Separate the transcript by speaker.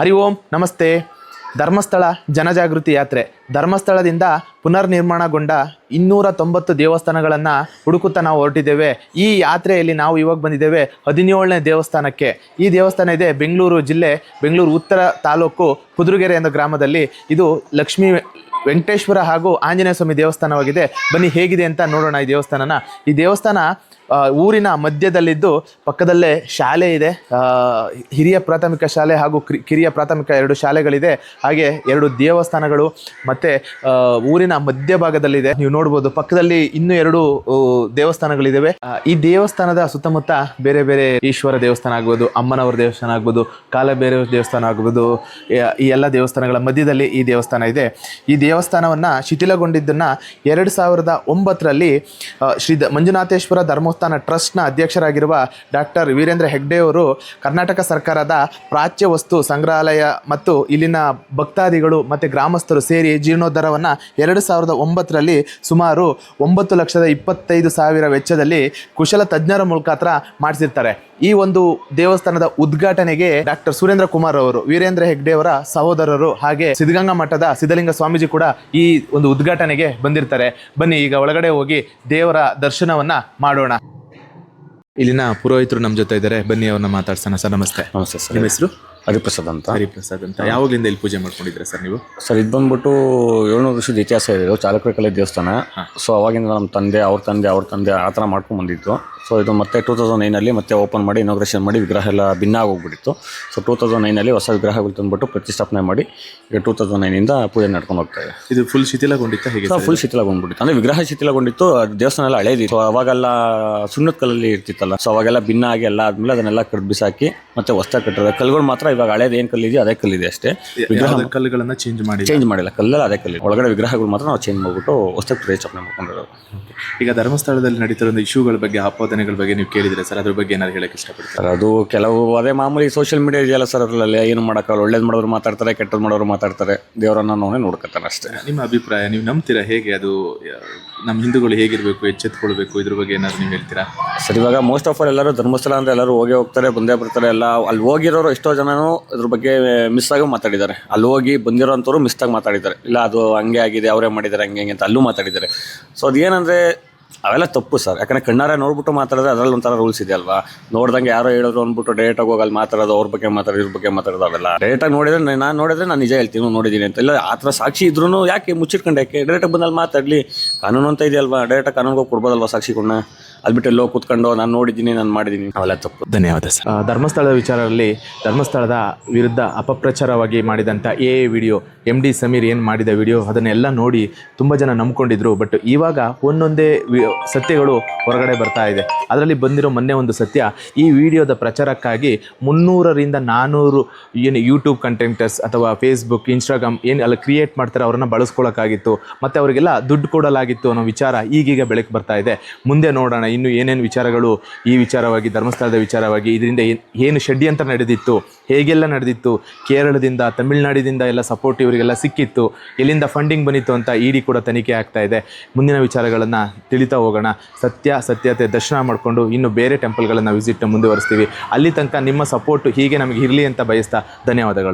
Speaker 1: ಹರಿ ಓಂ, ನಮಸ್ತೆ. ಧರ್ಮಸ್ಥಳ ಜನಜಾಗೃತಿ ಯಾತ್ರೆ. ಧರ್ಮಸ್ಥಳದಿಂದ ಪುನರ್ನಿರ್ಮಾಣಗೊಂಡ ಇನ್ನೂರ ತೊಂಬತ್ತು ದೇವಸ್ಥಾನಗಳನ್ನು ಹುಡುಕುತ್ತಾ ನಾವು ಹೊರಟಿದ್ದೇವೆ. ಈ ಯಾತ್ರೆಯಲ್ಲಿ ನಾವು ಇವಾಗ ಬಂದಿದ್ದೇವೆ ಹದಿನೇಳನೇ ದೇವಸ್ಥಾನಕ್ಕೆ. ಈ ದೇವಸ್ಥಾನ ಇದೆ ಬೆಂಗಳೂರು ಜಿಲ್ಲೆ, ಬೆಂಗಳೂರು ಉತ್ತರ ತಾಲೂಕು ಕುದುರುಗೆರೆ ಎಂಬ ಗ್ರಾಮದಲ್ಲಿ. ಇದು ಲಕ್ಷ್ಮೀ ವೆಂಕಟೇಶ್ವರ ಹಾಗೂ ಆಂಜನೇಯ ಸ್ವಾಮಿ ದೇವಸ್ಥಾನವಾಗಿದೆ. ಬನ್ನಿ ಹೇಗಿದೆ ಅಂತ ನೋಡೋಣ ಈ ದೇವಸ್ಥಾನನ. ಈ ದೇವಸ್ಥಾನ ಊರಿನ ಮಧ್ಯದಲ್ಲಿದ್ದು ಪಕ್ಕದಲ್ಲೇ ಶಾಲೆ ಇದೆ. ಹಿರಿಯ ಪ್ರಾಥಮಿಕ ಶಾಲೆ ಹಾಗೂ ಕ್ರಿ- ಕಿರಿಯ ಪ್ರಾಥಮಿಕ ಎರಡು ಶಾಲೆಗಳಿದೆ. ಹಾಗೆ ಎರಡು ದೇವಸ್ಥಾನಗಳು ಮತ್ತು ಊರಿನ ಮಧ್ಯಭಾಗದಲ್ಲಿದೆ. ನೀವು ನೋಡ್ಬೋದು ಪಕ್ಕದಲ್ಲಿ ಇನ್ನೂ ಎರಡು ದೇವಸ್ಥಾನಗಳಿದ್ದಾವೆ ಈ ದೇವಸ್ಥಾನದ ಸುತ್ತಮುತ್ತ ಬೇರೆ ಬೇರೆ ಈಶ್ವರ ದೇವಸ್ಥಾನ ಆಗ್ಬೋದು, ಅಮ್ಮನವರ ದೇವಸ್ಥಾನ ಆಗ್ಬೋದು ಕಾಲಬೇರೆ ದೇವಸ್ಥಾನ ಆಗ್ಬೋದು, ಈ ಎಲ್ಲ ದೇವಸ್ಥಾನಗಳ ಮಧ್ಯದಲ್ಲಿ ಈ ದೇವಸ್ಥಾನ ಇದೆ. ಈ ದೇವಸ್ಥಾನವನ್ನು ಶಿಥಿಲಗೊಂಡಿದ್ದನ್ನು ಎರಡು ಸಾವಿರದ ಒಂಬತ್ತರಲ್ಲಿ ಶ್ರೀ ಮಂಜುನಾಥೇಶ್ವರ ಮಂಜುನಾಥೇಶ್ವರ ಧರ್ಮಸ್ಥಾನ ಟ್ರಸ್ಟ್ನ ಅಧ್ಯಕ್ಷರಾಗಿರುವ ಡಾಕ್ಟರ್ ವೀರೇಂದ್ರ ಹೆಗ್ಡೆ ಅವರು ಕರ್ನಾಟಕ ಸರ್ಕಾರದ ಪ್ರಾಚ್ಯ ವಸ್ತು ಸಂಗ್ರಹಾಲಯ ಮತ್ತು ಇಲ್ಲಿನ ಭಕ್ತಾದಿಗಳು ಮತ್ತು ಗ್ರಾಮಸ್ಥರು ಸೇರಿ ಜೀರ್ಣೋದ್ಧಾರವನ್ನು ಎರಡು ಸಾವಿರದ ಒಂಬತ್ತರಲ್ಲಿ ಸುಮಾರು ಒಂಬತ್ತು ಲಕ್ಷದ ಇಪ್ಪತ್ತೈದು ಸಾವಿರ ವೆಚ್ಚದಲ್ಲಿ ಕುಶಲ ತಜ್ಞರ ಮುಖಾಂತರ ಮಾಡಿಸಿರ್ತಾರೆ. ಈ ಒಂದು ದೇವಸ್ಥಾನದ ಉದ್ಘಾಟನೆಗೆ ಡಾಕ್ಟರ್ ಸುರೇಂದ್ರ ಕುಮಾರ್ ಅವರು ವೀರೇಂದ್ರ ಹೆಗ್ಡೆ ಅವರ ಸಹೋದರರು ಹಾಗೆ ಸಿದ್ಧಗಂಗಾ ಮಠದ ಸಿದ್ಧಲಿಂಗ ಸ್ವಾಮೀಜಿ ಕೂಡ ಈ ಒಂದು ಉದ್ಘಾಟನೆಗೆ ಬಂದಿರ್ತಾರೆ. ಬನ್ನಿ ಈಗ ಒಳಗಡೆ ಹೋಗಿ ದೇವರ ದರ್ಶನವನ್ನ ಮಾಡೋಣ. ಇಲ್ಲಿನ ಪುರೋಹಿತರು ನಮ್ಮ ಜೊತೆ ಇದ್ದಾರೆ. ಬನ್ನಿ ಅವ್ರನ್ನ ಮಾತಾಡ್ಸೋಣ. ಸರ್ ನಮಸ್ತೆ.
Speaker 2: ನಮಸ್ತೆ ಸರ್.
Speaker 1: ನಿಮ್ಮ ಹೆಸರು?
Speaker 2: ಹರಿಪ್ರಸಾದ್ ಅಂತ.
Speaker 1: ಹರಿಪ್ರಸಾದ್ ಅಂತ. ಯಾವಾಗಲಿಂದ ಇಲ್ಲಿ ಪೂಜೆ ಮಾಡ್ಕೊಂಡಿದ್ರೆ ಸರ್ ನೀವು?
Speaker 2: ಸರ್ ಇದು ಬಂದ್ಬಿಟ್ಟು ಏಳ್ನೂರು ವರ್ಷದ ಇತಿಹಾಸ ಇದೆ. ಇದು ಚಾಲುಕ್ಯ ಕಲೆ ದೇವಸ್ಥಾನ ಸೊ ಅವಾಗಿಂದ ನಮ್ಮ ತಂದೆ ಅವ್ರ ತಂದೆ ಅವ್ರ ತಂದೆ ಆ ಥರ ಮಾಡ್ಕೊಂಡು ಬಂದಿತ್ತು ಸೊ ಇದು ಮತ್ತೆ ಟೂ ತೌಸಂಡ್ ನೈನಲ್ಲಿ ಮತ್ತೆ ಓಪನ್ ಮಾಡಿ ಇನಾಗ್ರೇಷನ್ ಮಾಡಿ ವಿಗ್ರಹ ಎಲ್ಲ ಭಿನ್ನ ಆಗೋಗ್ಬಿಟ್ಟಿತ್ತು. ಸೊ ಟೂ ತೌಸಂಡ್ ನೈನಲ್ಲಿ ಹೊಸ ವಿಗ್ರಹಗಳು ತಂದುಬಿಟ್ಟು ಪ್ರತಿಷ್ಠಾಪನೆ ಮಾಡಿ ಈಗ ಟೂ ತೌಸಂಡ್ ನೈನಿಂದ ಪೂಜೆ ನಡ್ಕೊಂಡು ಹೋಗ್ತಾ ಇದೆ.
Speaker 1: ಇದು ಫುಲ್ ಶಿಥಿಲಗೊಂಡಿತ್ತ ಹೇಗೆ
Speaker 2: ಫುಲ್ ಶಿಥಿಲಗೊಂಡ್ಬಿಟ್ಟಿತ್ತು. ಅಂದರೆ ವಿಗ್ರಹ ಶಿಥಿಲಗೊಂಡಿತ್ತು ದೇವಸ್ಥಾನ ಎಲ್ಲ ಹಳೇದಿತ್ತು. ಸೊ ಅವಾಗೆಲ್ಲ ಸುಣ್ಣದ ಕಲ್ಲಲ್ಲಿ ಇರ್ತಿತ್ತಲ್ಲ. ಸೊ ಅವಾಗೆಲ್ಲ ಭಿನ್ನ ಆಗಿ ಎಲ್ಲ ಆದ್ಮೇಲೆ ಅದನ್ನೆಲ್ಲ ಕಡ್ದು ಬಿಸಾಕಿ ಮತ್ತೆ ಹೊಸ ಕಟ್ಟಿರೋದು. ಕಲ್ಲುಗಳು ಮಾತ್ರ ಇವಾಗ ಹಳೇದು ಏನು ಕಲ್ಲಿದೆಯೋ ಅದೇ ಕಲ್ಲಿದೆ ಅಷ್ಟೇ.
Speaker 1: ವಿಗ್ರಹ ಕಲ್ಲುಗಳನ್ನ ಚೇಂಜ್ ಮಾಡಿ
Speaker 2: ಚೇಂಜ್ ಮಾಡಿಲ್ಲ. ಕಲ್ಲಲ್ಲಿ ಅದೇ ಕಲ್ಲಿ ಒಳಗಡೆ ವಿಗ್ರಹಗಳು ಮಾತ್ರ ನಾವು ಚೇಂಜ್ ಮಾಡ್ಬಿಟ್ಟು ಹೊಸ ಪ್ರತಿಷ್ಠಾಪನೆ ಮಾಡ್ಕೊಂಡಿರೋದು.
Speaker 1: ಈಗ ಧರ್ಮಸ್ಥಳದಲ್ಲಿ ನಡೀತಿರೋ ಇಶ್ಯೂಗಳ ಬಗ್ಗೆ ಆಪಾದನೆಗಳ ಬಗ್ಗೆ ನೀವು ಕೇಳಿದ್ರೆ ಸರ್? ಅದ್ರ ಬಗ್ಗೆ ಏನಾದ್ರು ಹೇಳಕ್ ಇಷ್ಟಪಡ್ತಾರೆ?
Speaker 2: ಸರ್ ಅದು ಕೆಲವು ಅದೇ ಮಾಮೂಲಿ ಸೋಷಿಯಲ್ ಮೀಡಿಯಾ ಇದೆಯಲ್ಲ ಸರ್ ಅದರಲ್ಲಿ ಏನು ಮಾಡೋಕ್ಕಲ್ಲ ಒಳ್ಳೇದು ಮಾಡೋರು ಮಾತಾಡ್ತಾರೆ ಕೆಟ್ಟದ್ದು ಮಾಡೋರು ಮಾತಾಡ್ತಾರೆ. ದೇವರನ್ನ ನಾವೇ ನೋಡ್ಕೊತಾರೆ ಅಷ್ಟೇ.
Speaker 1: ನಿಮ್ಮ ಅಭಿಪ್ರಾಯ ನೀವು ನಂಬ್ತೀರಾ ಹೇಗೆ ಅದು ಆ, ನಮ್ಮ ಹಿಂದೂಗಳು ಹೇಗಿರಬೇಕು ಎಚ್ಚೆತ್ಕೊಳ್ಬೇಕು ಇದ್ರ ಬಗ್ಗೆ ಏನಾದ್ರು ನೀವು ಹೇಳ್ತೀರಾ?
Speaker 2: ಸರ್ ಇವಾಗ ಮೋಸ್ಟ್ ಆಫ್ ಆಲ್ ಎಲ್ಲರೂ ಧರ್ಮಸ್ಥಳ ಅಂದ್ರೆ ಎಲ್ಲರೂ ಹೋಗೇ ಹೋಗ್ತಾರೆ ಬಂದೇ ಬರ್ತಾರೆ. ಎಲ್ಲ ಅಲ್ಲಿ ಹೋಗಿರೋರು ಎಷ್ಟೋ ಜನನು ಇದ್ರ ಬಗ್ಗೆ ಮಿಸ್ ಆಗಿ ಮಾತಾಡಿದ್ದಾರೆ. ಅಲ್ಲಿ ಹೋಗಿ ಬಂದಿರೋ ಅಂಥವ್ರು ಮಿಸ್ ಆಗಿ ಮಾತಾಡಿದ್ದಾರೆ. ಇಲ್ಲ ಅದು ಹಂಗೆ ಆಗಿದೆ ಅವರೇ ಮಾಡಿದ್ದಾರೆ ಹಂಗೆ ಹಂಗೆ ಅಂತ ಅಲ್ಲೂ ಮಾತಾಡಿದ್ದಾರೆ. ಸೊ ಅದೇನಂದ್ರೆ ಅವೆಲ್ಲ ತಪ್ಪು ಸರ್. ಯಾಕಂದ್ರೆ ಕಣ್ಣಾರ ನೋಡ್ಬಿಟ್ಟು ಮಾತಾಡೋದು ಅದ್ರಲ್ಲಿ ಒಂಥರ ರೂಲ್ಸ್ ಇದೆ ಅಲ್ವಾ? ನೋಡ್ದಂಗೆ ಯಾರೋ ಹೇಳಿದ್ರು ಅಂದ್ಬಿಟ್ಟು ಡೈರೆಕ್ಟಾಗಿ ಹೋಗಿ ಅಲ್ಲಿ ಮಾತಾಡೋದು ಅವ್ರ ಬಗ್ಗೆ ಮಾತಾಡೋದು ಇವ್ರ ಬಗ್ಗೆ ಮಾತಾಡೋದು ಅವೆಲ್ಲ. ಡೈರೆಕ್ಟಾಗಿ ನೋಡಿದ್ರೆ ನಾನು ನೋಡಿದ್ರೆ ನಾನು ನಿಜ ಹೇಳ್ತೀನಿ ನೋಡಿದ್ದೀನಿ ಅಂತ. ಇಲ್ಲ ಆ ಥರ ಸಾಕ್ಷಿ ಇದ್ರೂ ಯಾಕೆ ಮುಚ್ಚಿಟ್ಕೊಂಡು? ಯಾಕೆ ಡೈರೆಕ್ಟಾಗಿ ಬಂದಲ್ಲಿ ಮಾತಾಡಲಿ? ಕಾನೂನು ಅಂತ ಇದೆಯಲ್ವಾ? ಡೈರೆಕ್ಟಾಗಿ ಕಾನೂನಿಗೆ ಹೋಗಿ ಕೊಡ್ಬೋದಲ್ವಾ ಸಾಕ್ಷಿಗಳನ್ನ ಅಲ್ಲಿ ಬಿಟ್ಟು ಎಲ್ಲೋ ಕೂತ್ಕೊಂಡು ನಾನು ನೋಡಿದ್ದೀನಿ ನಾನು ಮಾಡಿದ್ದೀನಿ ಅವೆಲ್ಲ ತಪ್ಪು.
Speaker 1: ಧನ್ಯವಾದ ಸರ್. ಧರ್ಮಸ್ಥಳದ ವಿಚಾರದಲ್ಲಿ ಧರ್ಮಸ್ಥಳದ ವಿರುದ್ಧ ಅಪಪ್ರಚಾರವಾಗಿ ಮಾಡಿದಂಥ a video M D Sameer ಏನು ಮಾಡಿದ ವಿಡಿಯೋ ಅದನ್ನೆಲ್ಲ ನೋಡಿ ತುಂಬ ಜನ ನಂಬ್ಕೊಂಡಿದ್ರು. ಬಟ್ ಇವಾಗ ಒಂದೊಂದೇ ವಿ- ಸತ್ಯಗಳು ಹೊರಗಡೆ ಬರ್ತಾ ಇದೆ. ಅದರಲ್ಲಿ ಬಂದಿರೋ ಮೊನ್ನೆ ಒಂದು ಸತ್ಯ, ಈ ವಿಡಿಯೋದ ಪ್ರಚಾರಕ್ಕಾಗಿ ಮುನ್ನೂರರಿಂದ ನಾನ್ನೂರು ಏನು ಯೂಟ್ಯೂಬ್ ಕಂಟೆಂಟರ್ಸ್ ಅಥವಾ ಫೇಸ್ಬುಕ್ ಇನ್ಸ್ಟಾಗ್ರಾಮ್ ಏನು ಅಲ್ಲಿ ಕ್ರಿಯೇಟ್ ಮಾಡ್ತಾರೆ ಅವರನ್ನು ಬಳಸ್ಕೊಳ್ಳೋಕ್ಕಾಗಿತ್ತು ಮತ್ತು ಅವರಿಗೆಲ್ಲ ದುಡ್ಡು ಕೊಡಲಾಗಿತ್ತು ಅನ್ನೋ ವಿಚಾರ ಈಗೀಗ ಬೆಳಕು ಬರ್ತಾ ಇದೆ. ಮುಂದೆ ನೋಡೋಣ, ಇನ್ನು ಏನೇನು ವಿಚಾರಗಳು ಈ ವಿಚಾರವಾಗಿ, ಧರ್ಮಸ್ಥಳದ ವಿಚಾರವಾಗಿ, ಇದರಿಂದ ಏನು ಏನು ಷಡ್ಯಂತ್ರ ನಡೆದಿತ್ತು. ಹೇಗೆಲ್ಲ ನಡೆದಿತ್ತು? ಕೇರಳದಿಂದ ತಮಿಳುನಾಡಿನಿಂದ ಎಲ್ಲ ಸಪೋರ್ಟ್ ಇವರಿಗೆಲ್ಲ ಸಿಕ್ಕಿತ್ತು. ಎಲ್ಲಿಂದ ಫಂಡಿಂಗ್ ಬಂದಿತ್ತು ಅಂತ ಇಡಿ ಕೂಡ ತನಿಖೆ ಆಗ್ತಾ ಇದೆ. ಮುಂದಿನ ವಿಚಾರಗಳನ್ನು ತಿಳಿತಾ ಹೋಗೋಣ. ಸತ್ಯ, ಸತ್ಯತೆ ದರ್ಶನ ಮಾಡಿಕೊಂಡು ಇನ್ನು ಬೇರೆ ಟೆಂಪಲ್ಗಳನ್ನು ವಿಸಿಟ್ ಮುಂದುವರಿಸ್ತೀವಿ. ಅಲ್ಲಿ ತನಕ ನಿಮ್ಮ ಸಪೋರ್ಟ್ ಹೀಗೆ ನಮಗೆ ಇರಲಿ ಅಂತ ಬಯಸ್ತಾ ಧನ್ಯವಾದಗಳು.